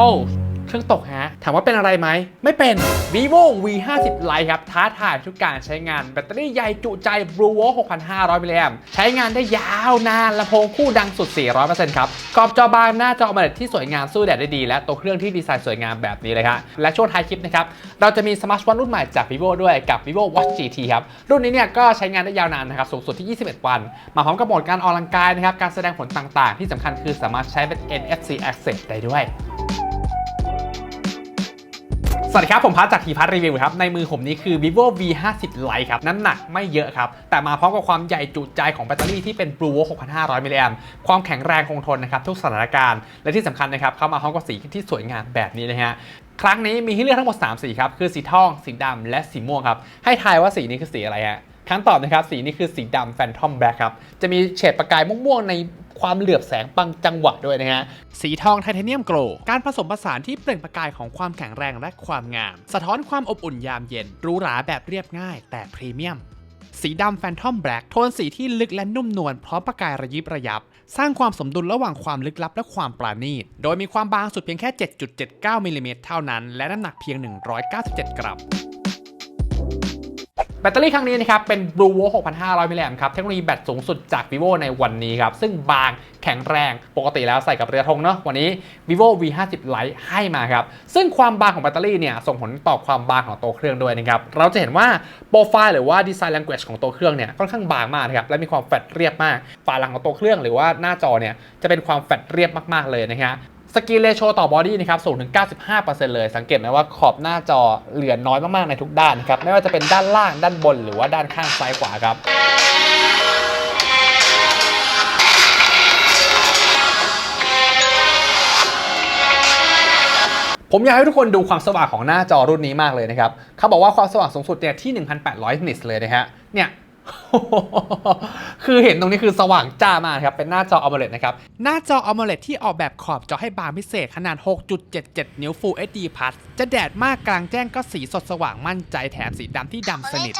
โอ้เครื่องตกฮะ ถามว่าเป็นอะไรไหม ไม่เป็น vivo v 5 0 lite ครับ ท้าทายทุกการใช้งานแบตเตอรี่ใหญ่จุใจ blue wall 6,500มิลลิแอมใช้งานได้ยาวนานลำโพงคู่ดังสุด 400%ครับกรอบจอบางหน้าจอ AMOLED ที่สวยงามสู้แดดได้ดี และตัวเครื่องที่ดีไซน์สวยงามแบบนี้เลยครับและช่วงท้ายคลิปนะครับ เราจะมีสมาร์ทวอทรุ่นใหม่จาก vivo ด้วยกับ vivo watch gt ครับ รุ่นนี้เนี่ยก็ใช้งานได้ยาวนานนะครับสูงสุดที่ 21 วัน มาพร้อมกับโหมดการออกกำลังกายนะครับการแสดงผลต่างๆ ที่สำคัญคือสามารถใช้เป็น NFC access ได้ด้วย สวัสดีครับ ผมพัทจากทีพัทรีวิวครับ ในมือผมนี้คือ vivo v 5 0 lite ครับ น้ำหนักไม่เยอะครับ แต่มาพร้อมกับความใหญ่จุใจของแบตเตอรี่ที่เป็น blue wall 6,500 มิลลิแอมความแข็งแรงคงทนนะครับ ทุกสถานการณ์ และที่สำคัญนะครับ เข้ามาพร้อมกับสีที่สวยงามแบบนี้นะฮะครั้งนี้มีให้เลือกทั้งหมด 3 สีครับ คือสีทอง สีดำและสีม่วงครับ ให้ทายว่าสีนี้คือสีอะไรฮะ ครั้งตอบนะครับสีนี้คือสีดำ Phantom Black ครับ จะมีเฉดประกายม่วงๆในความเหลือบแสงบางจังหวะด้วยนะฮะ สีทองไทเทเนียมโกลการผสมผสานที่เปล่งประกายของความแข็งแรงและความงาม สะท้อนความอบอุ่นยามเย็นหรูหราแบบเรียบง่าย แต่พรีเมียม สีดำแฟนทอมแบล็กโทนสีที่ลึกและนุ่มนวลพร้อมประกายระยิบระยับ สร้างความสมดุลระหว่างความลึกลับและความปราณีต โดยมีความบางสุดเพียงแค่ 7.79มิลลิเมตรเท่านั้น และน้ำหนักเพียง 197 กรัม แบตเตอรี่ครั้งนี้นะครับเป็น Blue Wall 6,500 มิลลิแอมครับ เทคโนโลยีแบตสูงสุดจาก vivo ในวันนี้ครับ ซึ่งบางแข็งแรงปกติแล้วใส่กับเรือธงเนาะวันนี้ vivo v 5 0 lite ให้มาครับ ซึ่งความบางของแบตเตอรี่เนี่ยส่งผลต่อความบางของตัวเครื่องด้วยนะครับ เราจะเห็นว่าโปรไฟล์หรือว่าดีไซน์ language ของตัวเครื่องเนี่ยค่อนข้างบางมากนะครับและมีความแฟตเรียบมากฝาหลังของตัวเครื่องหรือว่าหน้าจอเนี่ยจะเป็นความแฟตเรียบมากๆเลยนะฮะ สกีเรโชต่อบอดี้นะครับสูงถึง 95%เลย สังเกตไหมว่าขอบหน้าจอเหลือน้อยมาก ๆ ในทุกด้านนครับ ไม่ว่าจะเป็นด้านล่างด้านบนหรือว่าด้านข้างซ้ายขวาครับผมอยากให้ทุกคนดูความสว่างของหน้าจอรุ่นนี้มากเลยนะครับ เขาบอกว่าความสว่างสูงสุดเนี่ยที่ 1,800 นิตเลยนะฮะ เนี่ย คือเห็นตรงนี้คือสว่างจ้ามากครับ เป็นหน้าจอ AMOLED นะครับ หน้าจอ AMOLED ที่ออกแบบขอบจอให้บางพิเศษขนาด 6.77 นิ้ว Full HD Plus จะแดดมากกลางแจ้งก็สีสดสว่างมั่นใจแถมสีดำที่ดำสนิท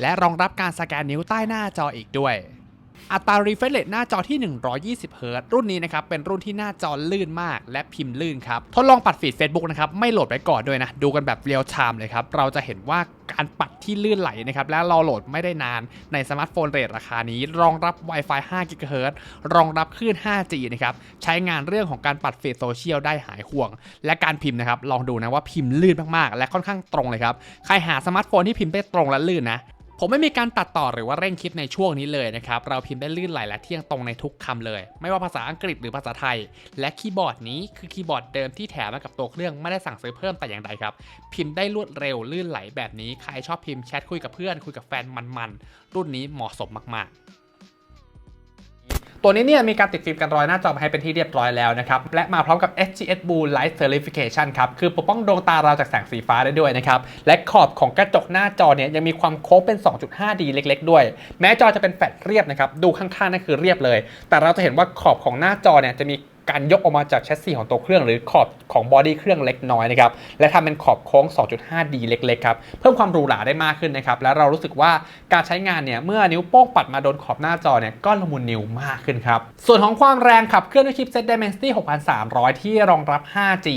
และรองรับการสแกนนิ้วใต้หน้าจออีกด้วย อัตรา refresh rate หน้าจอที่ 120เฮิรต์รุ่นนี้นะครับ เป็นรุ่นที่หน้าจอลื่นมาก และพิมพ์ลื่นครับ ทดลองปัดฟีด Facebook นะครับ ไม่โหลดไว้ก่อนด้วยนะ ดูกันแบบเรียลไทม์เลยครับ เราจะเห็นว่าการปัดที่ลื่นไหลนะครับ และเราโหลดไม่ได้นานในสมาร์ทโฟนเรทราคานี้ รองรับ Wi-Fi 5 GHz รองรับคลื่น 5G นะครับ ใช้งานเรื่องของการปัดเฟีดโซเชียลได้หายห่วง และการพิมพ์นะครับ ลองดูนะว่าพิมพ์ลื่นมากๆ และค่อนข้างตรงเลยครับ ใครหาสมาร์ทโฟนที่พิมพ์ได้ตรงและลื่นนะ ผมไม่มีการตัดต่อหรือว่าเร่งคลิปในช่วงนี้เลยนะครับ เราพิมพ์ได้ลื่นไหลและเที่ยงตรงในทุกคำเลย ไม่ว่าภาษาอังกฤษหรือภาษาไทย และคีย์บอร์ดนี้คือคีย์บอร์ดเดิมที่แถมมากับตัวเครื่องไม่ได้สั่งซื้อเพิ่มแต่อย่างใดครับ พิมพ์ได้รวดเร็วลื่นไหลแบบนี้ ใครชอบพิมพ์แชทคุยกับเพื่อนคุยกับแฟนมันๆรุ่นนี้เหมาะสมมากๆ ตัวนี้เนี่ยมีการติดฟิล์มกันรอยหน้าจอมาให้เป็นที่เรียบร้อยแล้วนะครับและมาพร้อมกับ SGS Blue Light Certification ครับคือปกป้องดวงตาเราจากแสงสีฟ้าได้ด้วยนะครับและขอบของกระจกหน้าจอเนี่ยยังมีความโค้งเป็น 2.5D เล็ก ๆ ด้วย แม้จอจะเป็นแฟลตเรียบนะครับดูข้างๆนั่นคือเรียบเลย แต่เราจะเห็นว่าขอบของหน้าจอเนี่ยจะมี การยกออกมาจากแชสซีของตัวเครื่องหรือขอบของบอดี้เครื่องเล็กน้อยนะครับและทำเป็นขอบโค้ง 2.5D เล็กๆครับเพิ่มความหรูหราได้มากขึ้นนะครับและเรารู้สึกว่าการใช้งานเนี่ยเมื่อนิ้วโป้งปัดมาโดนขอบหน้าจอเนี่ยก็ละมุนนิ้วมากขึ้นครับส่วนของความแรงขับเคลื่อนด้วยชิปเซ็ต Dimensity 6300 ที่รองรับ 5G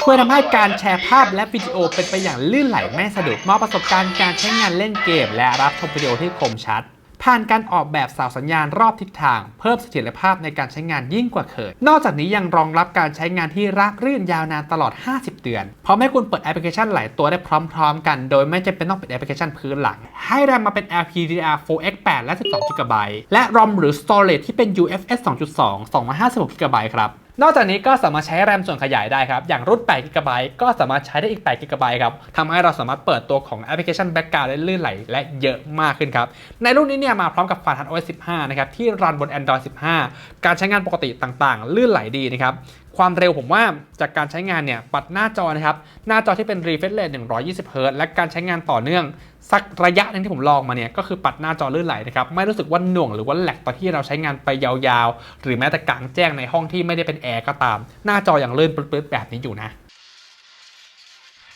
ช่วยทำให้การแชร์ภาพและวิดีโอเป็นไปอย่างลื่นไหลไม่สะดุดมอบประสบการณ์การใช้งานเล่นเกม และรับชมวิดีโอที่คมชัด ผ่านการออกแบบเสาสัญญาณรอบทิศทาง เพิ่มเสถียรภาพในการใช้งานยิ่งกว่าเคย นอกจากนี้ยังรองรับการใช้งานที่ราบรื่นยาวนานตลอด 50 เดือน พร้อมให้คุณเปิดแอปพลิเคชันหลายตัวได้พร้อม ๆ กัน โดยไม่จำเป็นต้องเปิดแอปพลิเคชันพื้นหลัง ให้แรมมาเป็น LPDDR4X8 และ 12 GB และ ROM หรือ Storage ที่เป็น UFS 2.2 256 GB ครับนอกจากนี้ก็สามารถใช้แรมส่วนขยายได้ครับ อย่างรุ่น8 g b ก็สามารถใช้ได้อีก8 g b ครับทำให้เราสามารถเปิดตัวของแอปพลิเคชัน Background ได้ลื่นไหลและเยอะมากขึ้นครับ ในรุ่นนี้เนี่ยมาพร้อมกับ Fun Touch OS 15 นะครับ ที่รันบน Android 15 การใช้งานปกติต่างๆ ลื่นไหลดีนะครับ ความเร็วผมว่าจากการใช้งานเนี่ยปัดหน้าจอนะครับ หน้าจอที่เป็น refresh rate 120 Hz และการใช้งานต่อเนื่อง สักระยะนึงที่ผมลองมาเนี่ยก็คือปัดหน้าจอลื่นไหลนะครับ ไม่รู้สึกว่าหน่วงหรือว่าแหลกตอนที่เราใช้งานไปยาวๆ หรือแม้แต่กลางแจ้งในห้องที่ไม่ได้เป็นแอร์ก็ตาม หน้าจออยังลื่นปลื้ดๆแบบนี้อยู่นะ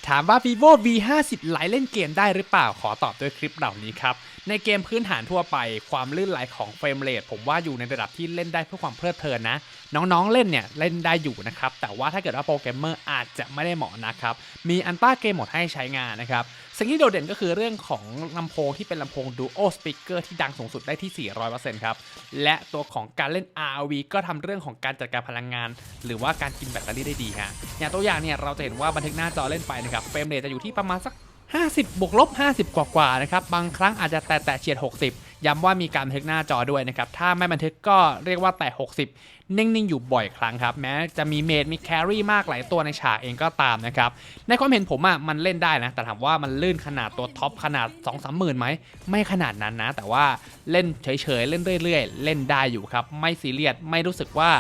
ถามว่า vivo v 5 0 Lite เล่นเกมได้หรือเปล่าขอตอบด้วยคลิปเหล่านี้ครับในเกมพื้นฐานทั่วไป ความลื่นไหลของเฟรมเรทผมว่าอยู่ในระดับที่เล่นได้เพื่อความเพลิดเพลินนะ น้องๆเล่นเนี่ยเล่นได้อยู่นะครับ แต่ว่าถ้าเกิดว่าโปรแกรมเมอร์อาจจะไม่ได้เหมาะนะครับ มีอันต้าเกมหมดให้ใช้งานนะครับ สิ่งที่โดดเด่นก็คือเรื่องของลำโพงที่เป็นลำโพง Duo Speaker ที่ดังสูงสุดได้ที่ 400%ครับ และตัวของการเล่น RV ก็ทำเรื่องของการจัดการพลังงาน หรือว่าการกินแบตเตอรี่ได้ดีฮะอย่างตัวอย่างเนี่ยเราจะเห็นว่าบันทึกหน้าจอเล่นไปนะครับเฟรมเรทจะอยู่ที่ประมาณสัก50บวกลบ50 กว่ากว่าๆนะครับ บางครั้งอาจจะแตะแตะเฉียด 60 ย้ำว่ามีการบันทึกหน้าจอด้วยนะครับ ถ้าไม่บันทึกก็เรียกว่าแตะ60 นิ่ง ๆ อยู่บ่อยครั้งครับ แม้จะมีเมดมีแครี่มากหลายตัวในฉากเองก็ตามนะครับ ในความเห็นผมอะมันเล่นได้นะ แต่ถามว่ามันลื่นขนาดตัวท็อปขนาด 2 3หมื่นไหม ไม่ขนาดนั้นนะ แต่ว่าเล่นเฉย ๆ เล่นเรื่อย ๆ เล่นได้อยู่ครับ ไม่ซีเรียส ไม่รู้สึกว่า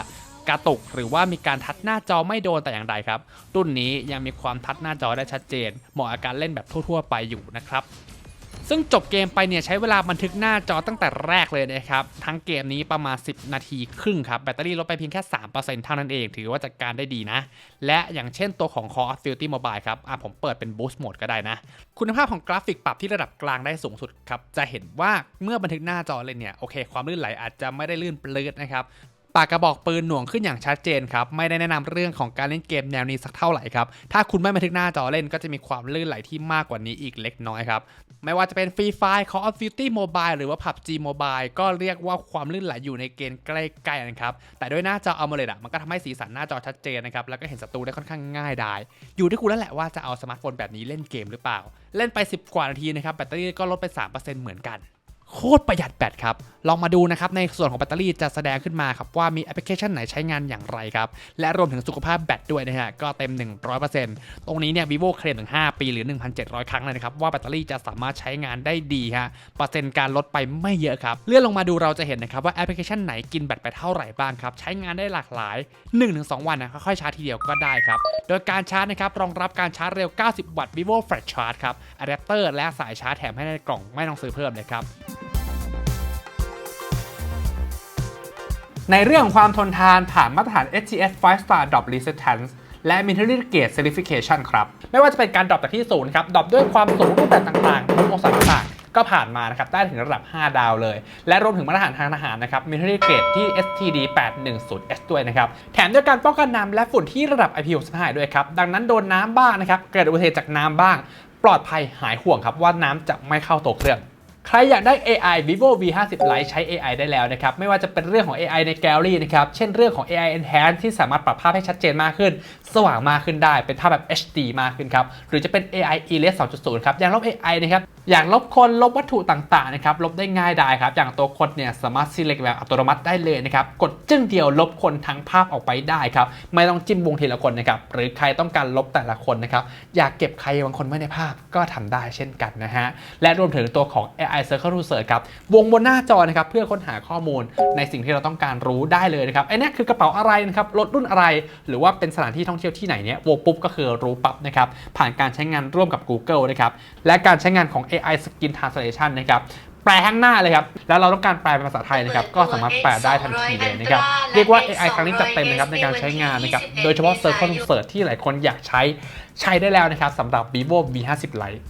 กระตุกหรือว่ามีการทัดหน้าจอไม่โดนแต่อย่างใดครับ รุ่นนี้ยังมีความทัดหน้าจอได้ชัดเจน เหมาะกับการเล่นแบบทั่ว ๆ ไปอยู่นะครับ ซึ่งจบเกมไปเนี่ยใช้เวลาบันทึกหน้าจอตั้งแต่แรกเลยนะครับ ทั้งเกมนี้ประมาณ 10 นาทีครึ่งครับ แบตเตอรี่ลดไปเพียงแค่ 3%เท่านั้นเอง ถือว่าจัดการได้ดีนะ และอย่างเช่นตัวของ Call of Duty Mobile ครับอะผมเปิดเป็น Boost Mode ก็ได้นะ คุณภาพของกราฟิกปรับที่ระดับกลางได้สูงสุดครับจะเห็นว่าเมื่อบันทึกหน้าจอเลยเนี่ยโอเค ความลื่นไหลอาจจะไม่ได้ลื่นปลืดนะครับ ปากกระบอกปืนหน่วงขึ้นอย่างชัดเจนครับไม่ได้แนะนำเรื่องของการเล่นเกมแนวนี้สักเท่าไหร่ครับถ้าคุณไม่บันทึกหน้าจอเล่นก็จะมีความลื่นไหลที่มากกว่านี้อีกเล็กน้อยครับไม่ว่าจะเป็น Free Fire Call of Duty Mobile หรือว่า PUBG Mobile ก็เรียกว่าความลื่นไหลอยู่ในเกณฑ์ใกล้ๆนะครับแต่ด้วยหน้าจอ AMOLED อะมันก็ทำให้สีสันหน้าจอชัดเจนนะครับแล้วก็เห็นศัตรูได้ค่อนข้างง่ายดายอยู่ที่คุณแล้วแหละว่าจะเอาสมาร์ทโฟนแบบนี้เล่นเกมหรือเปล่า เล่นไป 10 กว่านาทีนะครับแบตเตอรี่ก็ลดไป 3%เหมือนกัน โคตรประหยัดแบตครับ ลองมาดูนะครับ ในส่วนของแบตเตอรี่จะแสดงขึ้นมาครับ ว่ามีแอปพลิเคชันไหนใช้งานอย่างไรครับ และรวมถึงสุขภาพแบตด้วยนะฮะ ก็เต็ม 100%ตรงนี้เนี่ย vivo เคลมถึง 5 ปีหรือ 1,700 ครั้งเลยนะครับ ว่าแบตเตอรี่จะสามารถใช้งานได้ดีฮะเปอร์เซ็นต์การลดไปไม่เยอะครับ เลื่อนลงมาดูเราจะเห็นนะครับว่าแอปพลิเคชันไหนกินแบตไปเท่าไหร่บ้างครับใช้งานได้หลากหลาย 1-2 วันนะค่อยๆชาร์จทีเดียวก็ได้ครับโดยการชาร์จนะครับรองรับการชาร์จเร็ว 90 วัตต์ vivo flash charge ครับอะแดปเตอร์และสายชาร์จแถมให้ในกล่องไม่ต้องซื้อเพิ่มเลยครับ ในเรื่องความทนทานผ่านมาตรฐาน SGS 5 Star Drop Resistance และ Military Grade Certification ครับ ไม่ว่าจะเป็นการดรอปจากที่สูงครับดรอปด้วยความสูงรูปแบบต่างๆทุกองศาต่างๆก็ผ่านมานะครับได้ถึงระดับ 5 ดาวเลย และรวมถึงมาตรฐานทางทหารนะครับ Military Grade ที่ STD 810S ด้วยนะครับแถมด้วยการป้องกันน้ำและฝุ่นที่ระดับ IP65 ด้วยครับ ดังนั้นโดนน้ำบ้างนะครับ เกิดอุบัติเหตุจากน้ำบ้าง ปลอดภัยหายห่วงครับว่าน้ำจะไม่เข้าตัวเครื่อง ใครอยากได้ AI vivo v 5 0 Lite ใช้ AI ได้แล้วนะครับ ไม่ว่าจะเป็นเรื่องของ AI ใน Gallery นะครับ เช่นเรื่องของ AI Enhance ที่สามารถปรับภาพให้ชัดเจนมากขึ้น สว่างมากขึ้นได้ เป็นภาพแบบ HD มากขึ้นครับ หรือจะเป็น AI e l e s 2.0 ครับอย่างลบ AI นะครับ อย่างลบคนลบวัตถุต่างๆนะครับลบได้ง่ายได้ครับ อย่างตัวคนเนี่ยสามารถ select แบบอัตโนมัติได้เลยนะครับกดจึ้งเดียวลบคนทั้งภาพออกไปได้ครับไม่ต้องจิ้มวงทีละคนนะครับหรือใครต้องการลบแต่ละคนนะครับอยากเก็บใครบางคนไว้ในภาพก็ทำได้เช่นกันนะฮะและรวมถึงตัวของ AI Circle to Search ครับวงบนหน้าจอนะครับเพื่อค้นหาข้อมูลในสิ่งที่เราต้องการรู้ได้เลยนะครับไอ้นี่คือกระเป๋าอะไรนะครับรถรุ่นอะไร หรือว่าเป็นสถานที่ท่องเที่ยวที่ไหนเนี่ยโวปุ๊บก็คือรู้ปั๊บนะครับผ่านการใช้งานร่วมกับ Google นะครับและการใช้งานของ AI Skin Translation นะครับแปลข้างหน้าเลยครับ แล้วเราต้องการแปลเป็นภาษาไทยนะครับ ก็สามารถแปลได้ทันทีเลยนะครับ เรียกว่า AI ครั้งนี้จัดเต็มนะครับในการใช้งานนะครับ โดยเฉพาะ Circle to Search ที่หลายคนอยากใช้ใช้ได้แล้วนะครับสำหรับ vivo v 5 0 Lite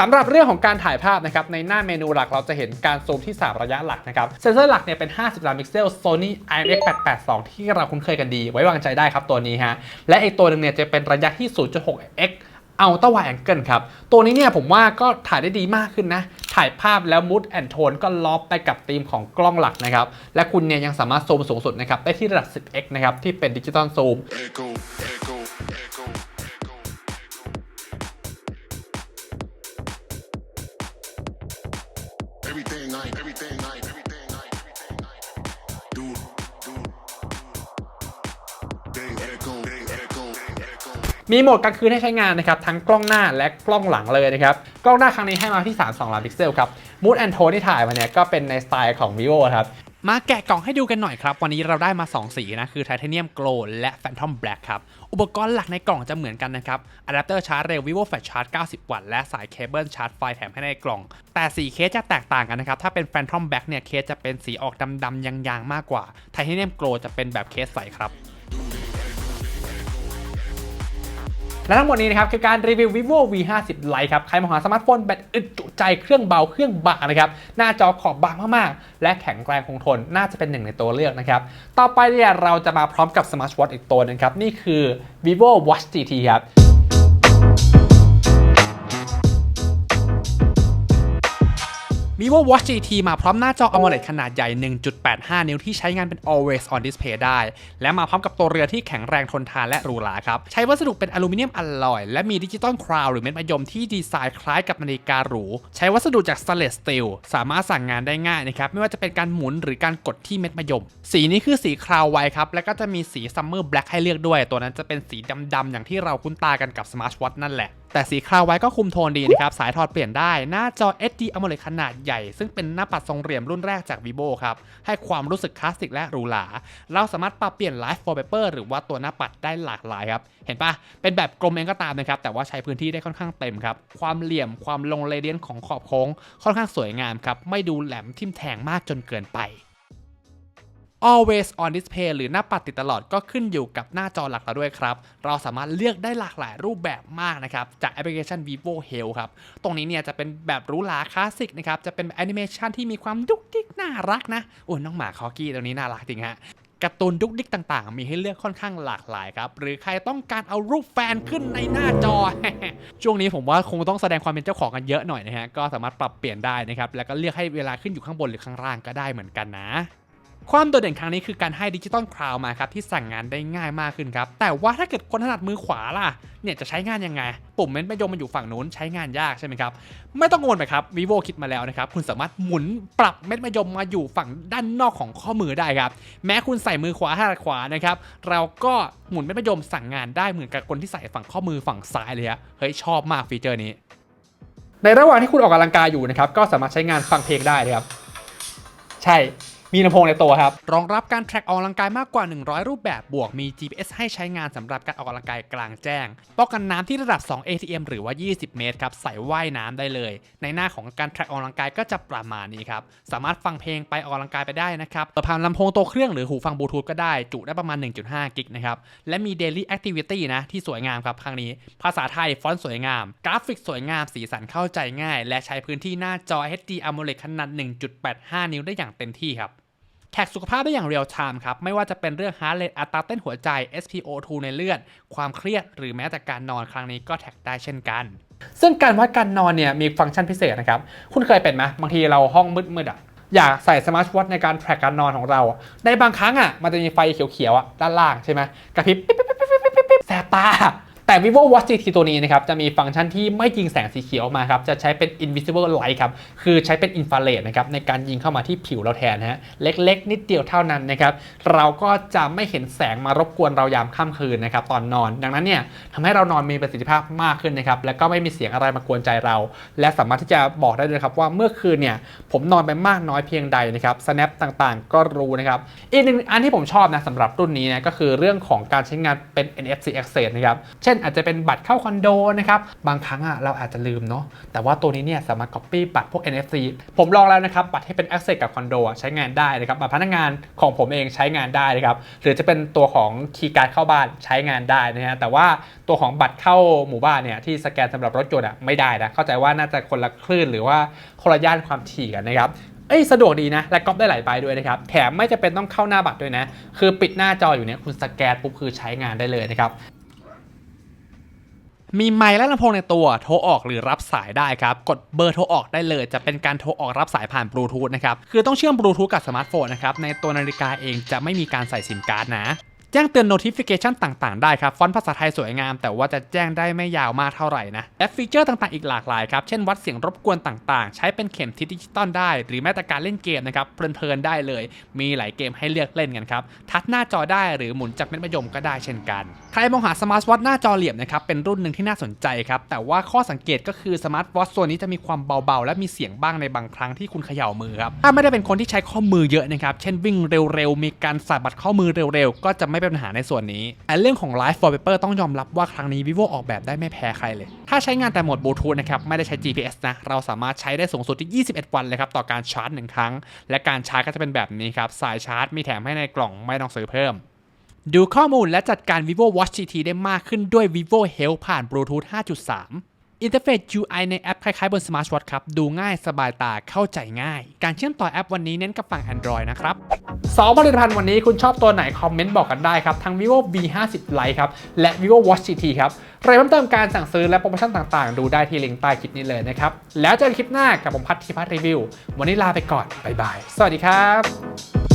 สำหรับเรื่องของการถ่ายภาพนะครับในหน้าเมนูหลักเราจะเห็นการซูมที่ 3 ระยะหลักนะครับเซนเซอร์หลักเนี่ยเป็น 50ล้านพิกเซล Sony IMX 882ที่เราคุ้นเคยกันดี ไว้วางใจได้ครับตัวนี้ฮะและอีกตัวหนึ่งเนี่ยจะเป็นระยะที่ 0.6x เอาต w า d แองเกิลครับ ตัวนี้เนี่ยผมว่าก็ถ่ายได้ดีมากขึ้นนะ ถ่ายภาพแล้วมูดแอนโทนก็ล็อบไปกับธีมของกล้องหลักนะครับ และคุณเนี่ยยังสามารถซูมสูงสุดนะครับ ได้ที่ระดับ 10x นะครับ ที่เป็นดิจิตอลซูม Echo, มีโหมดกลางคืนให้ใช้งานนะครับทั้งกล้องหน้าและกล้องหลังเลยนะครับกล้องหน้าครั้งนี้ให้มาที่ 3 2ล้านพิกเซลครับมูดแอนโทนที่ถ่ายมาเนี่ยก็เป็นในสไตล์ของ vivo ครับมาแกะกล่องให้ดูกันหน่อยครับ วันนี้เราได้มา 2 สีนะ คือไทเทเนียมโกลและแฟนทอมแบล็กครับ อุปกรณ์หลักในกล่องจะเหมือนกันนะครับอะแดปเตอร์ชาร์จเร็ว vivo flash charge 90 วัตต์และสายเคเบิลชาร์จไฟแถมให้ในกล่อง แต่สีเคสจะแตกต่างกันนะครับ ถ้าเป็น Phantom Black เนี่ยเคสจะเป็นสีออกดำๆยางๆ มากกว่าไทเทเนียมโกลจะเป็นแบบเคสใสครับ และทั้งหมดนี้นะครับคือการรีวิว vivo v 5 0 Lite ครับ ใครมาหาสมาร์ทโฟนแบตอึดจุใจเครื่องเบาเครื่องบางนะครับ หน้าจอขอบบางมากๆ และแข็งแรงคงทนน่าจะเป็นหนึ่งในตัวเลือกนะครับ ต่อไปเนี่ยเราจะมาพร้อมกับสมาร์ทวอทอีกตัวหนึงครับ นี่คือ vivo watch GT ครับ vivo watch GT มาพร้อมหน้าจอ AMOLED ขนาดใหญ่ 1.85 นิ้วที่ใช้งานเป็น always on display ได้ และมาพร้อมกับตัวเรือที่แข็งแรงทนทานและหรูหราครับ ใช้วัสดุเป็นอลูมิเนียมอลลอย และมีดิจิตอลคราวหรือเม็ดมะยมที่ดีไซน์คล้ายกับนาฬิกาหรู ใช้วัสดุจาก stainless steel สามารถสั่งงานได้ง่ายนะครับ ไม่ว่าจะเป็นการหมุนหรือการกดที่เม็ดมะยม สีนี้คือสีคราวไวครับ และก็จะมีสี summer black ให้เลือกด้วย ตัวนั้นจะเป็นสีดำๆอย่างที่เราคุ้นตากันกับ smart watch นั่นแหละ แต่สีคราวไว้ก็คุมโทนดีนะครับ สายถอดเปลี่ยนได้ หน้าจอ HD AMOLED ขนาดใหญ่ ซึ่งเป็นหน้าปัดทรงเหลี่ยมรุ่นแรกจาก vivo ครับ ให้ความรู้สึกคลาสสิกและหรูหรา เราสามารถปรับเปลี่ยน Live Wallpaper หรือว่าตัวหน้าปัดได้หลากหลายครับ เห็นปะเป็นแบบกลมเองก็ตามนะครับ แต่ว่าใช้พื้นที่ได้ค่อนข้างเต็มครับ ความเหลี่ยม ความลงเรเดียนของขอบโค้ง ค่อนข้างสวยงามครับ ไม่ดูแหลมทิ่มแทงมากจนเกินไป always on display หรือหน้าปัดติดตลอดก็ขึ้นอยู่กับหน้าจอหลักเราด้วยครับ เราสามารถเลือกได้หลากหลายรูปแบบมากนะครับ จากแอปพลิเคชัน vivo health ครับ ตรงนี้เนี่ยจะเป็นแบบรูหราคลาสสิกนะครับ จะเป็นแอนิเมชันที่มีความดุกดิกน่ารักนะโอ้ยน้องหมาคอกี้ตัวนี้น่ารักจริงฮะการ์ตูนดุกดิกต่างๆ มีให้เลือกค่อนข้างหลากหลายครับ หรือใครต้องการเอารูปแฟนขึ้นในหน้าจอ ช่วงนี้ผมว่าคงต้องแสดงความเป็นเจ้าของกันเยอะหน่อยนะฮะ ก็สามารถปรับเปลี่ยนได้นะครับ แล้วก็เลือกให้เวลาขึ้นอยู่ข้างบนหรือข้างล่างก็ได้เหมือนกันนะ ความโดดเด่นครั้งนี้คือการให้ดิจิตอลคลาวมาครับที่สั่งงานได้ง่ายมากขึ้นครับ แต่ว่าถ้าเกิดคนถนัดมือขวาล่ะ เนี่ยจะใช้งานยังไง ปุ่มเม้นไม่ยมมันอยู่ฝั่งนู้นใช้งานยากใช่ไหมครับ ไม่ต้องกังวลไปครับ vivo คิดมาแล้วนะครับ คุณสามารถหมุนปรับเม็ดมะยมมาอยู่ฝั่งด้านนอกของข้อมือได้ครับ แม้คุณใส่มือขวาถนัดขวานะครับ เราก็หมุนเม็ดมะยมสั่งงานได้เหมือนกับคนที่ใส่ฝั่งข้อมือฝั่งซ้ายเลยฮะเฮ้ยชอบมากฟีเจอร์นี้ ในระหว่างที่คุณออกกำลังกายอยู่นะครับก็สามารถใช้งานฟังเพลงได้ครับ ใช่ มีลำโพงในตัวครับ รองรับการแทร็กออกกำลังกายมากกว่า 100 รูปแบบบวกมี GPS ให้ใช้งานสำหรับการออกกำลังกายกลางแจ้ง ป้องกันน้ำที่ระดับ 2 ATM หรือว่า 20 เมตรครับใส่ว่ายน้ำได้เลย ในหน้าของการแทร็กออกกำลังกายก็จะประมาณนี้ครับ สามารถฟังเพลงไปออกกำลังกายไปได้นะครับเปิดผ่านลำโพงตัวเครื่องหรือหูฟังบลูทูธก็ได้จุได้ประมาณ 1.5 กิกนะครับ และมี Daily Activity นะที่สวยงามครับครั้งนี้ ภาษาไทยฟอนต์สวยงาม กราฟิกสวยงามสีสันเข้าใจง่าย และใช้พื้นที่หน้าจอ HD AMOLED ขนาด 1.85 นิ้วได้อย่างเต็มที่ครับ แท็กสุขภาพได้อย่างเรียลไทม์ครับ ไม่ว่าจะเป็นเรื่อง heart rate อัตราเต้นหัวใจ SpO2 ในเลือด ความเครียด หรือแม้แต่การนอนครั้งนี้ก็แท็กได้เช่นกัน ซึ่งการวัดการนอนเนี่ยมีฟังก์ชันพิเศษนะครับ คุณเคยเป็นไหมบางทีเราห้องมืดๆอะอยากใส่สมาร์ทวอทในการแทร็กการนอนของเรา ในบางครั้งอะมันจะมีไฟเขียวๆอะด้านล่างใช่ไหมกระพริบแสบตา แต่ vivo watch GT ตัวนี้นะครับจะมีฟังก์ชันที่ไม่ยิงแสงสีเขียวออกมาครับจะใช้เป็น invisible light ครับคือใช้เป็น infrared นะครับในการยิงเข้ามาที่ผิวเราแทนนะฮะเล็กๆ นิดเดียวเท่านั้นนะครับเราก็จะไม่เห็นแสงมารบกวนเรายามค่ำคืนนะครับตอนนอน ดังนั้นเนี่ยทำให้เรานอนมีประสิทธิภาพมากขึ้นนะครับแล้วก็ไม่มีเสียงอะไรมากวนใจเรา และสามารถที่จะบอกได้เลยครับว่าเมื่อคืนเนี่ยผมนอนไปมากน้อยเพียงใดนะครับ snap ต่างๆ ก็รู้นะครับอีกหนึ่งอันที่ผมชอบนะสำหรับรุ่นนี้นะก็คือเรื่องของการใช้งานเป็น NFC access นะครับเช่นอาจจะเป็นบัตรเข้าคอนโดนะครับ บางครั้งอะเราอาจจะลืมเนาะ แต่ว่าตัวนี้เนี่ยสามารถ copy บัตรพวก NFC ผมลองแล้วนะครับ บัตรที่เป็น access กับคอนโดใช้งานได้นะครับ บัตรพนักงานของผมเองใช้งานได้นะครับ หรือจะเป็นตัวของคีย์การ์ดเข้าบ้านใช้งานได้นะฮะ แต่ว่าตัวของบัตรเข้าหมู่บ้านเนี่ยที่สแกนสำหรับรถยนต์อะไม่ได้นะ เข้าใจว่าน่าจะคนละคลื่นหรือว่าคนละย่านความถี่กันนะครับเอ้ยสะดวกดีนะ และก๊อปได้หลายใบด้วยนะครับ แถมไม่จะเป็นต้องเข้าหน้าบัตรด้วยนะ คือปิดหน้าจออยู่เนี่ยคุณสแกนปุ๊บคือใช้งานได้เลยนะครับ มีไมค์และลำโพงในตัวโทรออกหรือรับสายได้ครับ กดเบอร์โทรออกได้เลย จะเป็นการโทรออกรับสายผ่านบลูทูธนะครับ คือต้องเชื่อมบลูทูธกับสมาร์ทโฟนนะครับ ในตัวนาฬิกาเองจะไม่มีการใส่ซิมการ์ดนะ แจ้งเตือน notification ต่างๆ ได้ครับ ฟอนต์ภาษาไทยสวยงาม แต่ว่าจะแจ้งได้ไม่ยาวมากเท่าไหร่นะและฟีเจอร์ต่างๆ อีกหลากหลายครับ เช่นวัดเสียงรบกวนต่างๆ ใช้เป็นเข็มทิศดิจิตอลได้ หรือแม้แต่การเล่นเกมนะครับ เพลินๆ ได้เลย มีหลายเกมให้เลือกเล่นกันครับ ทัชหน้าจอได้หรือหมุนจากเม็ดมะยมก็ได้เช่นกัน ใครมองหาสมาร์ทวอทหน้าจอเหลี่ยมนะครับ เป็นรุ่นหนึ่งที่น่าสนใจครับ แต่ว่าข้อสังเกตก็คือสมาร์ทวอทตัวนี้จะมีความเบาๆ และมีเสียงบ้างในบางครั้งที่คุณเขย่ามือครับถ้าไม่ได้เป็นคนที่ใช้ข้อมือเยอะนะครับเช่นวิ่งเร็วๆมีการสะบัดข้อมือเร็วๆ ก็จะไม่เป็นปัญหาในส่วนนี้แต่เรื่องของ Live Wallpaper ต้องยอมรับว่าครั้งนี้ vivo ออกแบบได้ไม่แพ้ใครเลย ถ้าใช้งานแต่โหมดบลูทูธนะครับ ไม่ได้ใช้ GPS นะ เราสามารถใช้ได้สูงสุดที่ 21 วันเลยครับ ต่อการชาร์จ1ครั้ง และการชาร์จก็จะเป็นแบบนี้ครับ สายชาร์จมีแถมให้ในกล่องไม่ต้องซื้อเพิ่มดูข้อมูลและจัดการ vivo watch GT ได้มากขึ้นด้วย vivo health ผ่าน bluetooth 5.3 อินเทอร์เฟซ UI ในแอปคล้ายๆ บน smartwatch ครับ ดูง่ายสบายตาเข้าใจง่าย การเชื่อมต่อแอปวันนี้เน้นกับฝั่ง Android นะครับสองผลิตภัณฑ์วันนี้คุณชอบตัวไหน คอมเมนต์บอกกันได้ครับ ทั้ง vivo v 5 0 lite ครับ และ vivo watch GT ครับรายเพิ่มเติมการสั่งซื้อและโปรโมชั่นต่างๆ ดูได้ที่ลิงก์ใต้คลิปนี้เลยนะครับ แล้วเจอกันคลิปหน้ากับผมพัทธิพัฒน์รีวิว วันนี้ลาไปก่อนบ๊ายบาย สวัสดีครับ